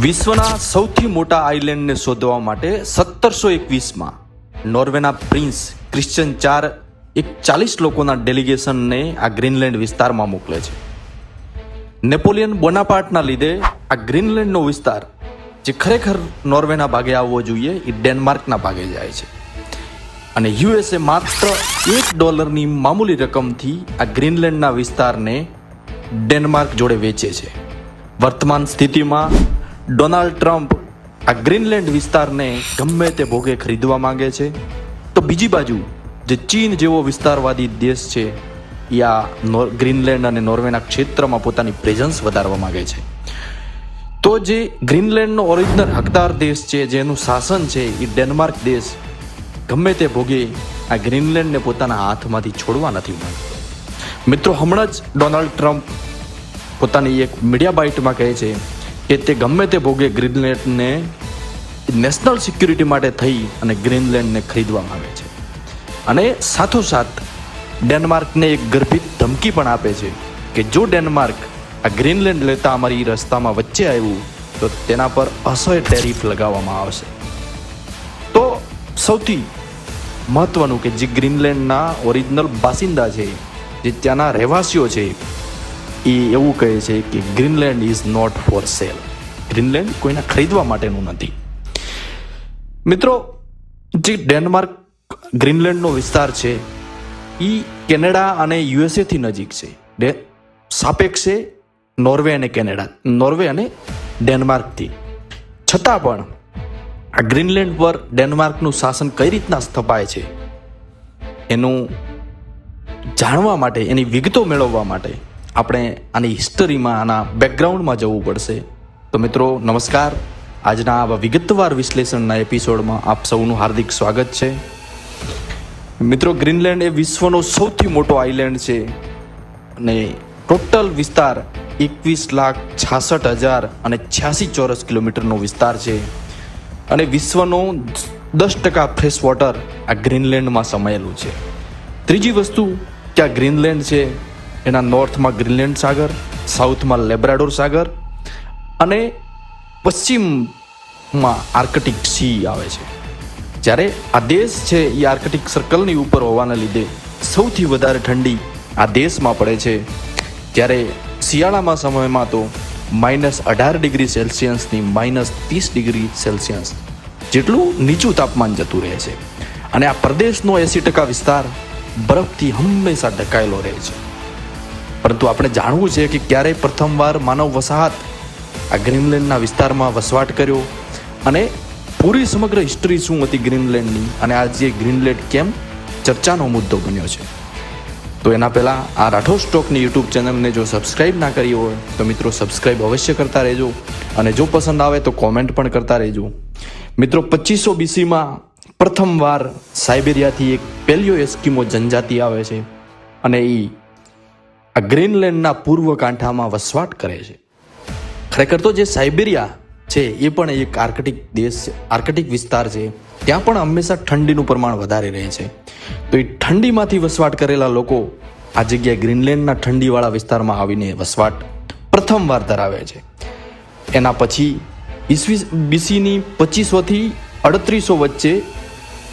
વિશ્વના સૌથી મોટા આઇલેન્ડને શોધવા માટે સત્તરસો એકવીસમાં નોર્વેના પ્રિન્સ ક્રિશ્ચન ચાર એક ચાલીસ લોકોના ડેલિગેશનને આ ગ્રીનલેન્ડ વિસ્તારમાં મોકલે છે. નેપોલિયન બોનાપાર્ટના લીધે આ ગ્રીનલેન્ડનો વિસ્તાર, જે ખરેખર નોર્વેના ભાગે આવવો જોઈએ, એ ડેનમાર્કના ભાગે જાય છે. અને યુએસએ માત્ર એક ડોલરની મામૂલી રકમથી આ ગ્રીનલેન્ડના વિસ્તારને ડેનમાર્ક જોડે વેચે છે. વર્તમાન સ્થિતિમાં ડોનાલ્ડ ટ્રમ્પ આ ગ્રીનલેન્ડ વિસ્તારને ગમે તે ભોગે ખરીદવા માંગે છે. તો બીજી બાજુ જે ચીન જેવો વિસ્તારવાદી દેશ છે, એ આ ગ્રીનલેન્ડ અને નોર્વેના ક્ષેત્રમાં પોતાની પ્રેઝન્સ વધારવા માંગે છે. તો જે ગ્રીનલેન્ડનો ઓરિજિનલ હકદાર દેશ છે જેનું શાસન છે, એ ડેનમાર્ક દેશ ગમે તે ભોગે આ ગ્રીનલેન્ડને પોતાના હાથમાંથી છોડવા નથી મિત્રો, હમણાં જ ડોનાલ્ડ ટ્રમ્પ પોતાની એક મીડિયા બાઇટમાં કહે છે કે તે ગમે તે ભોગે ગ્રીનલેન્ડને નેશનલ સિક્યુરિટી માટે થઈ અને ગ્રીનલેન્ડને ખરીદવામાં આવે છે. અને સાથોસાથ ડેનમાર્કને એક ગર્ભિત ધમકી પણ આપે છે કે જો ડેનમાર્ક આ ગ્રીનલેન્ડ લેતા અમારી રસ્તામાં વચ્ચે આવ્યું, તો તેના પર અસહ્ય ટેરિફ લગાવવામાં આવશે. તો સૌથી મહત્વનું કે જે ગ્રીનલેન્ડના ઓરિજિનલ બાસિંદા છે, જે ત્યાંના રહેવાસીઓ છે એ એવું કહે છે કે Greenland is not for sale Greenland કોઈને ખરીદવા માટેનું નથી. મિત્રો, જે ડેનમાર્ક ગ્રીનલેન્ડનો વિસ્તાર છે એ કેનેડા અને યુએસએથી નજીક છે. ડે સાપેક્ષે નોર્વે અને કેનેડા, નોર્વે અને ડેનમાર્કથી છતાં પણ આ ગ્રીનલેન્ડ પર ડેનમાર્કનું શાસન કઈ રીતના સ્થપાય છે, એનું જાણવા માટે, એની વિગતો મેળવવા માટે આપણે આની હિસ્ટરીમાં આના બેકગ્રાઉન્ડમાં જવું પડશે. તો મિત્રો, નમસ્કાર. આજના આવા વિગતવાર વિશ્લેષણના એપિસોડમાં આપ સૌનું હાર્દિક સ્વાગત છે. મિત્રો ગ્રીનલેન્ડ એ વિશ્વનો સૌથી મોટો આઇલેન્ડ છે. અને ટોટલ વિસ્તાર એકવીસ લાખ છાસઠ હજાર અને છ્યાસી ચોરસ કિલોમીટરનો વિસ્તાર છે. અને વિશ્વનો દસ ટકા ફ્રેશ વોટર આ ગ્રીનલેન્ડમાં સમાયેલું છે. ત્રીજી વસ્તુ કે ગ્રીનલેન્ડ છે? એના નોર્થમાં ગ્રીનલેન્ડ સાગર, સાઉથમાં લેબ્રાડોર સાગર અને પશ્ચિમમાં આર્કટિક સી આવે છે. જ્યારે આ દેશ છે એ આર્કટિક સર્કલની ઉપર હોવાના લીધે સૌથી વધારે ઠંડી આ દેશમાં પડે છે. જ્યારે શિયાળામાં સમયમાં તો માઇનસ અઢાર ડિગ્રી સેલ્સિયસની માઇનસ ત્રીસ ડિગ્રી સેલ્સિયસ જેટલું નીચું તાપમાન જતું રહે છે. અને આ પ્રદેશનો એંસી ટકા વિસ્તાર બરફથી હંમેશા ઢકાયેલો રહે છે. પરંતુ આપણે જાણવું છે કે ક્યારેય પ્રથમવાર માનવ વસાહત આ ગ્રીનલેન્ડના વિસ્તારમાં વસવાટ કર્યો અને પૂરી સમગ્ર હિસ્ટ્રી શું હતી ગ્રીનલેન્ડની અને આજે ગ્રીનલેન્ડ કેમ ચર્ચાનો મુદ્દો બન્યો છે. તો એના પહેલાં આ રાઠોડ સ્ટોકની યુટ્યુબ ચેનલને જો સબસ્ક્રાઈબ ના કરી હોય, તો મિત્રો સબસ્ક્રાઈબ અવશ્ય કરતા રહેજો અને જો પસંદ આવે તો કોમેન્ટ પણ કરતા રહેજો. મિત્રો પચીસો બીસીમાં પ્રથમવાર સાઇબેરિયાથી એક પેલિયો એસ્કીમો જનજાતિ આવે છે અને એ આ ગ્રીનલેન્ડના પૂર્વ કાંઠામાં વસવાટ કરે છે. ખરેખર તો જે સાઇબેરિયા છે, એ પણ એક આર્કટિક દેશ છે, આર્કટિક વિસ્તાર છે. ત્યાં પણ હંમેશા ઠંડીનું પ્રમાણ વધારે રહે છે. તો એ ઠંડીમાંથી વસવાટ કરેલા લોકો આ જગ્યાએ ગ્રીનલેન્ડના ઠંડીવાળા વિસ્તારમાં આવીને વસવાટ પ્રથમવાર ધરાવે છે. એના પછી ઈસવી બીસીની પચીસોથી અડત્રીસો વચ્ચે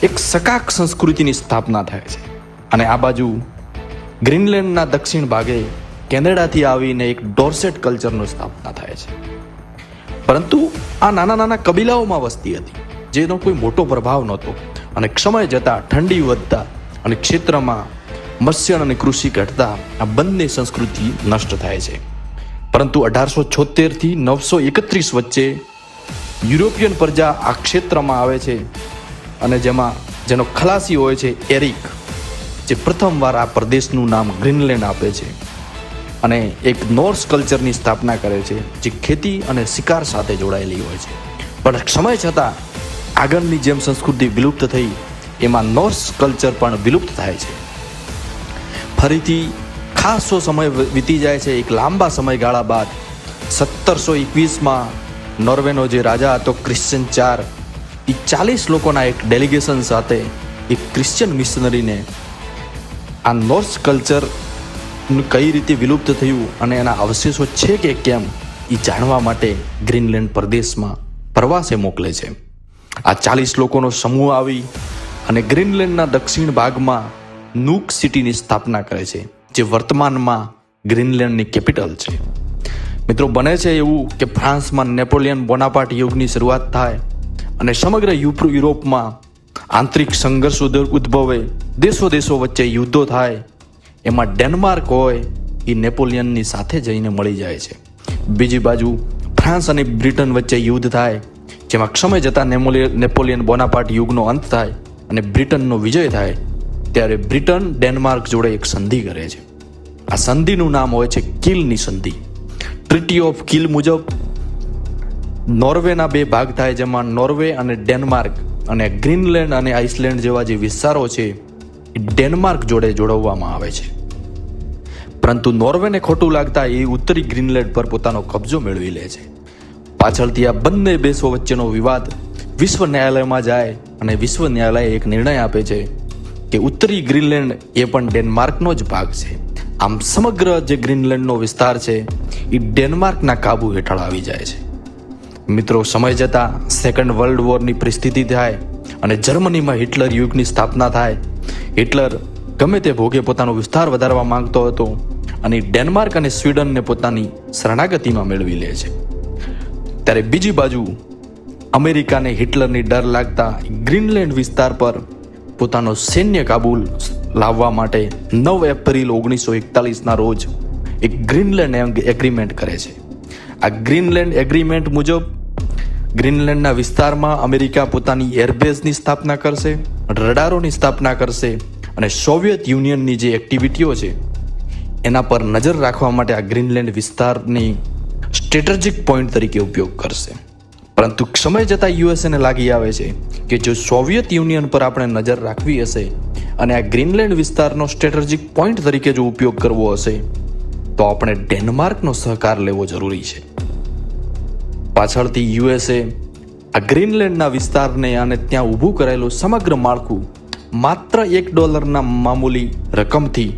એક સકાક સંસ્કૃતિની સ્થાપના થાય છે. અને આ બાજુ ગ્રીનલેન્ડના દક્ષિણ ભાગે કેનેડાથી આવીને એક ડોર્સેટ કલ્ચરનો સ્થાપના થાય છે. પરંતુ આ નાના નાના કબીલાઓમાં વસ્તી હતી, જેનો કોઈ મોટો પ્રભાવ નહોતો અને સમય જતાં ઠંડી વધતા અને ક્ષેત્રમાં મત્સ્ય અને કૃષિ ઘટતા આ બંને સંસ્કૃતિ નષ્ટ થાય છે. પરંતુ અઢારસો છોતેરથી નવસો એકત્રીસ વચ્ચે યુરોપિયન પ્રજા આ ક્ષેત્રમાં આવે છે અને જેમાં, જેનો ખલાસી હોય છે એરિક. જે પ્રથમવાર આ પ્રદેશનું નામ ગ્રીનલેન્ડ આપે છે અને એક નોર્સ કલ્ચરની સ્થાપના કરે છે, જે ખેતી અને શિકાર સાથે જોડાયેલી હોય છે. પણ સમય છતાં આગળની જેમ સંસ્કૃતિ વિલુપ્ત થઈ, એમાં નોર્સ કલ્ચર પણ વિલુપ્ત થાય છે. ફરીથી ખાસો સમય વીતી જાય છે, એક લાંબા સમયગાળા બાદ સત્તરસો એકવીસમાં નોર્વેનો જે રાજા હતો ક્રિશ્ચિયન ચાર, એ ચાલીસ લોકોના એક ડેલિગેશન સાથે એક ક્રિશ્ચિયન મિશનરીને આ નોર્સ કલ્ચર કઈ રીતે વિલુપ્ત થયું અને એના અવશેષો છે કે કેમ એ જાણવા માટે ગ્રીનલેન્ડ પ્રદેશમાં પ્રવાસે મોકલે છે. આ ચાલીસ લોકોનો સમૂહ આવી અને ગ્રીનલેન્ડના દક્ષિણ ભાગમાં નૂક સિટીની સ્થાપના કરે છે, જે વર્તમાનમાં ગ્રીનલેન્ડની કેપિટલ છે. મિત્રો, બને છે એવું કે ફ્રાન્સમાં નેપોલિયન બોનાપાટ યુગની શરૂઆત થાય અને સમગ્ર યુરોપમાં આંતરિક સંઘર્ષ ઉદ્ભવે દેશો દેશો વચ્ચે યુદ્ધો થાય, એમાં ડેનમાર્ક હોય એ નેપોલિયનની સાથે જઈને મળી જાય છે. બીજી બાજુ, ફ્રાન્સ અને બ્રિટન વચ્ચે યુદ્ધ થાય, જેમાં ક્ષમય જતાં નેપોલિયન બોનાપાર્ટ યુગનો અંત થાય અને બ્રિટનનો વિજય થાય, ત્યારે બ્રિટન ડેનમાર્ક જોડે એક સંધિ કરે છે. આ સંધિનું નામ હોય છે કિલની સંધિ. ટ્રીટી ઓફ કિલ મુજબ, નોર્વેના બે ભાગ થાય, જેમાં નોર્વે અને ડેનમાર્ક અને ગ્રીનલેન્ડ અને આઇસલેન્ડ જેવા જે વિસ્તારો છે ડેનમાર્ક જોડે જોડવવામાં આવે છે. પરંતુ નોર્વેને ખોટું લાગતા એ ઉત્તરી ગ્રીનલેન્ડ પર પોતાનો કબજો મેળવી લે છે. પાછળથી આ બંને દેશો વચ્ચેનો વિવાદ વિશ્વ ન્યાયાલયમાં જાય અને વિશ્વ ન્યાયાલય એક નિર્ણય આપે છે કે ઉત્તરી ગ્રીનલેન્ડ એ પણ ડેનમાર્કનો જ ભાગ છે. આમ સમગ્ર જે ગ્રીનલેન્ડનો વિસ્તાર છે, એ ડેનમાર્કના કાબુ હેઠળ આવી જાય છે. મિત્રો, સમય જતાં સેકન્ડ વર્લ્ડ વોરની પરિસ્થિતિ થાય અને જર્મનીમાં હિટલર યુગની સ્થાપના થાય હિટલર ગમે તે ભોગે પોતાનો વિસ્તાર વધારવા માંગતો હતો અને ડેનમાર્ક અને સ્વીડનને પોતાની શરણાગતિમાં મેળવી લે છે. ત્યારે બીજી બાજુ અમેરિકાને હિટલરની ડર લાગતા ગ્રીનલેન્ડ વિસ્તાર પર પોતાનો સૈન્ય કાબૂલ લાવવા માટે નવ એપ્રિલ ઓગણીસો એકતાલીસના રોજ એક ગ્રીનલેન્ડ એગ્રીમેન્ટ કરે છે. આ ગ્રીનલેન્ડ એગ્રીમેન્ટ મુજબ ગ્રીનલેન્ડના વિસ્તારમાં અમેરિકા પોતાની એરબેઝની સ્થાપના કરશે રડારોની સ્થાપના કરશે અને સોવિયત યુનિયનની જે એક્ટિવિટીઓ છે, એના પર નજર રાખવા માટે આ ગ્રીનલેન્ડ વિસ્તારની સ્ટ્રેટેજિક પોઈન્ટ તરીકે ઉપયોગ કરશે. પરંતુ સમય જતાં યુએસએને લાગી આવે છે કે જો સોવિયત યુનિયન પર આપણે નજર રાખવી હશે અને આ ગ્રીનલેન્ડ વિસ્તારનો સ્ટ્રેટેજિક પોઈન્ટ તરીકે જો ઉપયોગ કરવો હશે, તો આપણે ડેનમાર્કનો સહકાર લેવો જરૂરી છે. પાછળથી યુએસએ આ ગ્રીનલેન્ડના વિસ્તારને અને ત્યાં ઊભું કરેલું સમગ્ર માળખું માત્ર એક ડોલરના મામૂલી રકમથી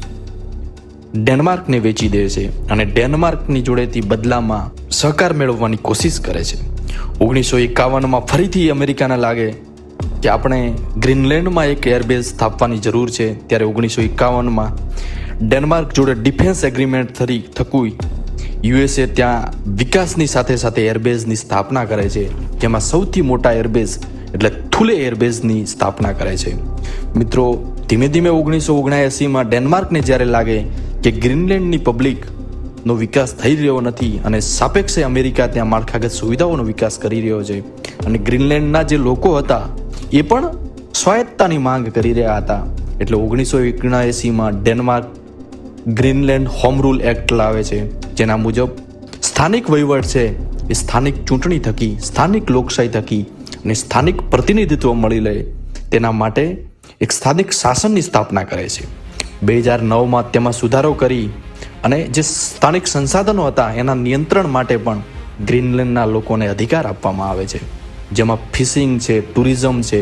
ડેનમાર્કને વેચી દે છે અને ડેનમાર્કની જોડેથી બદલામાં સહકાર મેળવવાની કોશિશ કરે છે. ઓગણીસો એકાવનમાં ફરીથી અમેરિકાને લાગે કે આપણે ગ્રીનલેન્ડમાં એક એરબેઝ સ્થાપવાની જરૂર છે, ત્યારે ઓગણીસો એકાવનમાં ડેનમાર્ક જોડે ડિફેન્સ એગ્રીમેન્ટ થરી થકું યુએસએ ત્યાં વિકાસની સાથે સાથે એરબેઝની સ્થાપના કરે છે. જેમાં સૌથી મોટા એરબેઝ એટલે થુલે એરબેઝની સ્થાપના કરે છે. મિત્રો, ધીમે ધીમે ઓગણીસો ઓગણએંસીમાં ડેનમાર્કને જ્યારે લાગે કે ગ્રીનલેન્ડની પબ્લિકનો વિકાસ થઈ રહ્યો નથી અને સાપેક્ષે અમેરિકા ત્યાં માળખાગત સુવિધાઓનો વિકાસ કરી રહ્યો છે અને ગ્રીનલેન્ડના જે લોકો હતા, એ પણ સ્વાયત્તાની માંગ કરી રહ્યા હતા. એટલે ઓગણીસો ઓગણએંસીમાં Denmark Greenland home rule act લાવે છે. જેના મુજબ સ્થાનિક વહીવટ છે, એ સ્થાનિક ચૂંટણી થકી, સ્થાનિક લોકશાહી થકી અને સ્થાનિક પ્રતિનિધિત્વ મળી લે તેના માટે એક સ્થાનિક શાસનની સ્થાપના કરે છે. બે હજાર નવમાં તેમાં સુધારો કરી અને જે સ્થાનિક સંસાધનો હતા, એના નિયંત્રણ માટે પણ ગ્રીનલેન્ડના લોકોને અધિકાર આપવામાં આવે છે. જેમાં ફિશિંગ છે, ટુરિઝમ છે,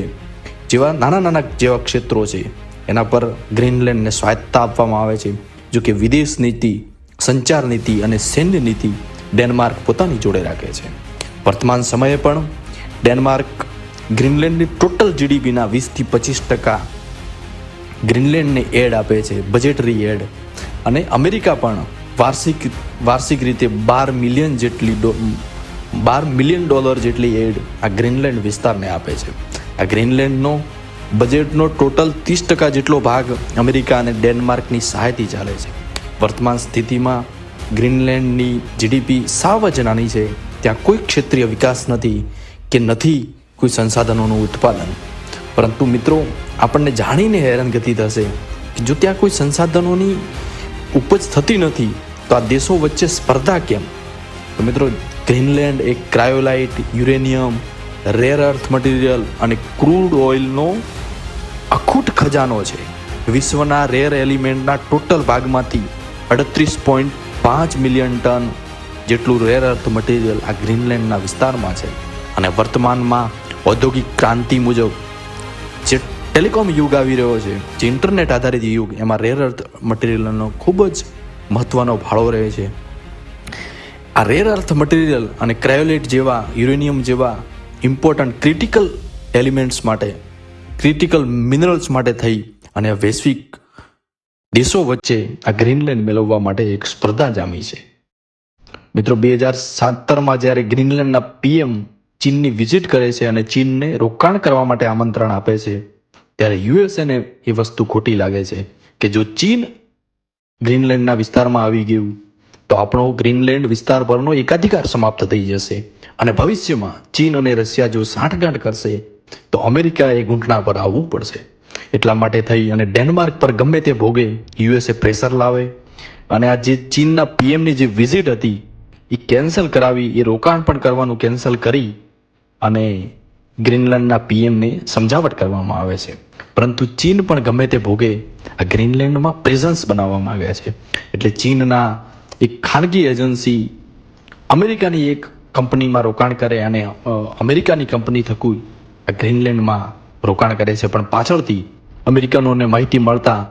જેવા નાના નાના જેવા ક્ષેત્રો છે, એના પર ગ્રીનલેન્ડને સ્વાયત્તા આપવામાં આવે છે. જો કે વિદેશ નીતિ સંચાર નીતિ અને સૈન્ય નીતિ ડેનમાર્ક પોતાની જોડે રાખે છે. વર્તમાન સમયે પણ ડેનમાર્ક ગ્રીનલેન્ડની ટોટલ જીડીપીના વીસથી પચીસ ટકા ગ્રીનલેન્ડને એડ આપે છે બજેટરી એડ. અને અમેરિકા પણ વાર્ષિક વાર્ષિક રીતે બાર મિલિયન જેટલી બાર મિલિયન ડોલર જેટલી એડ આ ગ્રીનલેન્ડ વિસ્તારને આપે છે. આ ગ્રીનલેન્ડનો બજેટનો ટોટલ ત્રીસ ટકા જેટલો ભાગ અમેરિકા અને ડેનમાર્કની સહાયથી ચાલે છે. વર્તમાન સ્થિતિમાં ગ્રીનલેન્ડની જીડીપી સાવ જ નાની છે. ત્યાં કોઈ ક્ષેત્રીય વિકાસ નથી કે નથી કોઈ સંસાધનોનું ઉત્પાદન. પરંતુ મિત્રો, આપણને જાણીને હેરાનગતિ થશે કે જો ત્યાં કોઈ સંસાધનોની ઉપજ થતી નથી, તો આ દેશો વચ્ચે સ્પર્ધા કેમ? તો મિત્રો, ગ્રીનલેન્ડ એક cryolite, uranium, rare earth material અને ક્રૂડ ઓઇલનો અખૂટ ખજાનો છે. વિશ્વના રેર એલિમેન્ટના ટોટલ ભાગમાંથી અડત્રીસ પોઈન્ટ પાંચ મિલિયન ટન જેટલું રેર અર્થ મટીરિયલ આ ગ્રીનલેન્ડના વિસ્તારમાં છે. અને વર્તમાનમાં ઔદ્યોગિક ક્રાંતિ મુજબ જે ટેલિકોમ યુગ આવી રહ્યો છે, જે ઇન્ટરનેટ આધારિત યુગ, એમાં રેર અર્થ મટીરિયલનો ખૂબ જ મહત્ત્વનો ભાળો રહે છે. આ રેર અર્થ મટીરિયલ અને ક્રાયોલેટ જેવા યુરેનિયમ જેવા ઇમ્પોર્ટન્ટ ક્રિટિકલ એલિમેન્ટ્સ માટે ક્રિટિકલ મિનરલ્સ માટે થઈ અને વૈશ્વિક દેશો વચ્ચે આ ગ્રીનલેન્ડ મેળવવા માટે એક સ્પર્ધા જામી છે. મિત્રો, બે હજાર સત્તરમાં જ્યારે ગ્રીનલેન્ડના પીએમ ચીનની વિઝિટ કરે છે અને ચીનને રોકાણ કરવા માટે આમંત્રણ આપે છે, ત્યારે યુએસએને એ વસ્તુ ખોટી લાગે છે કે જો ચીન ગ્રીનલેન્ડના વિસ્તારમાં આવી ગયું, તો આપણો ગ્રીનલેન્ડ વિસ્તાર પરનો એકાધિકાર સમાપ્ત થઈ જશે અને ભવિષ્યમાં ચીન અને રશિયા જો સાંઠગાંઠ કરશે, તો અમેરિકાએ ઘૂંટણા પર આવવું પડશે. એટલા માટે થઈ અને ડેનમાર્ક પર ગમે તે ભોગે યુએસએ પ્રેશર લાવે. અને આ જે ચીનના પીએમની જે વિઝિટ હતી એ કેન્સલ કરાવી એ રોકાણ પણ કરવાનું કેન્સલ કરી અને ગ્રીનલેન્ડના પીએમને સમજાવટ કરવામાં આવે છે. પરંતુ ચીન પણ ગમે તે ભોગે, આ ગ્રીનલેન્ડમાં પ્રેઝન્સ બનાવવા માંગે છે. એટલે ચીનના એક ખાનગી એજન્સી અમેરિકાની એક કંપનીમાં રોકાણ કરે અને અમેરિકાની કંપની થકું આ ગ્રીનલેન્ડમાં રોકાણ કરે છે, પણ પાછળથી અમેરિકનોને માહિતી મળતા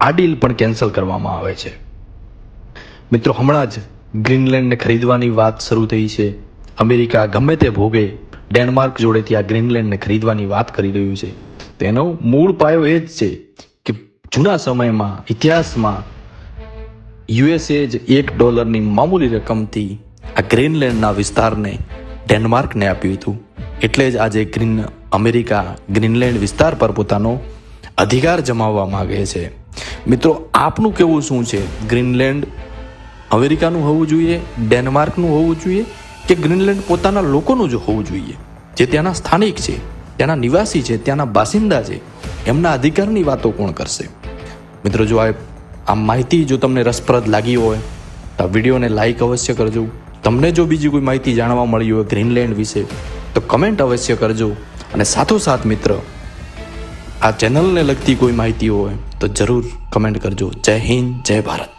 આ ડીલ પણ કેન્સલ કરવામાં આવે છે. મિત્રો, હમણાં જ ગ્રીનલેન્ડને ખરીદવાની વાત શરૂ થઈ છે. અમેરિકા ગમે તે ભોગે ડેનમાર્ક જોડેથી આ ગ્રીનલેન્ડને ખરીદવાની વાત કરી રહ્યું છે. તેનો મૂળ પાયો એ જ છે કે જૂના સમયમાં ઇતિહાસમાં યુએસએ જ એક ડોલરની મામૂલી રકમથી આ ગ્રીનલેન્ડના વિસ્તારને ડેનમાર્કને આપ્યું હતું. એટલે જ આજે ગ્રીન અમેરિકા, ગ્રીનલેન્ડ વિસ્તાર પર પોતાનો અધિકાર જમાવવા માંગે છે. મિત્રો, આપનું કેવું શું છે? ગ્રીનલેન્ડ અમેરિકાનું હોવું જોઈએ? ડેનમાર્કનું હોવું જોઈએ? કે ગ્રીનલેન્ડ પોતાના લોકોનું જ હોવું જોઈએ? જે ત્યાંના સ્થાનિક છે, ત્યાંના નિવાસી છે, ત્યાંના બાસિંદા છે, એમના અધિકારની વાતો કોણ કરશે? મિત્રો, જો આ માહિતી જો તમને રસપ્રદ લાગી હોય, તો આ વિડીયોને લાઈક અવશ્ય કરજો. તમને જો બીજી કોઈ માહિતી જાણવા મળી હોય ગ્રીનલેન્ડ વિશે, તો કમેન્ટ અવશ્ય કરજો. અને સાથોસાથ મિત્ર, આ ચેનલને લગતી કોઈ માહિતી હોય તો જરૂર કમેન્ટ કરજો. જય હિન્દ, જય ભારત.